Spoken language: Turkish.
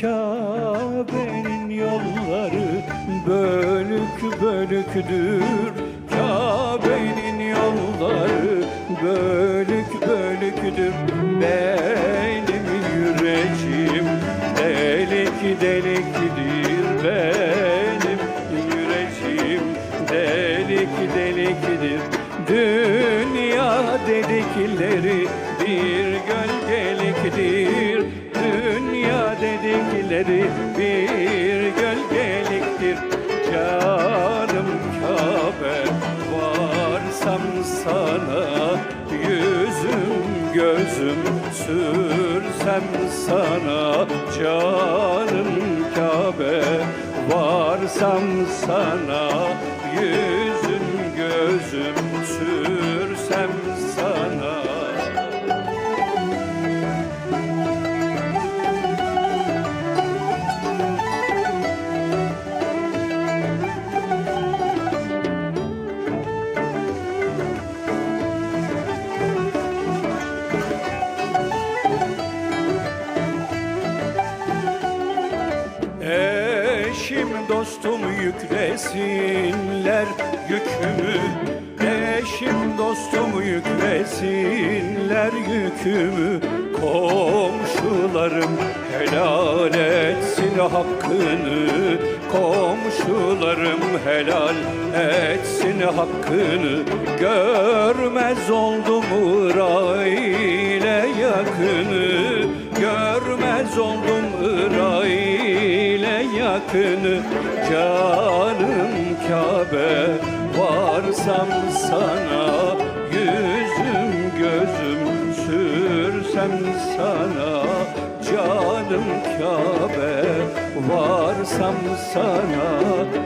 Kabe'nin yolları bölük bölüktür. Kabe'nin yolları bölük bölüktür. Benim yüreğim delik deliktir. Benim yüreğim delik deliktir. Dünya dedikleri bir gölgeliktir dedikleri bir gölgeliktir. Canım Kabe varsam sana Yüzüm gözüm sürsem sana. Canım Kabe varsam sana Yüzüm Eşim dostum yüklesinler yükümü. Eşim dostum yüklesinler yükümü. Komşularım helal etsin hakkını. Komşularım helal etsin hakkını. Görmez oldum ile yakını. Görmez oldum yakını Canım Kabe. Varsam sana Yüzüm gözüm sürsem sana Canım Kabe. Varsam sana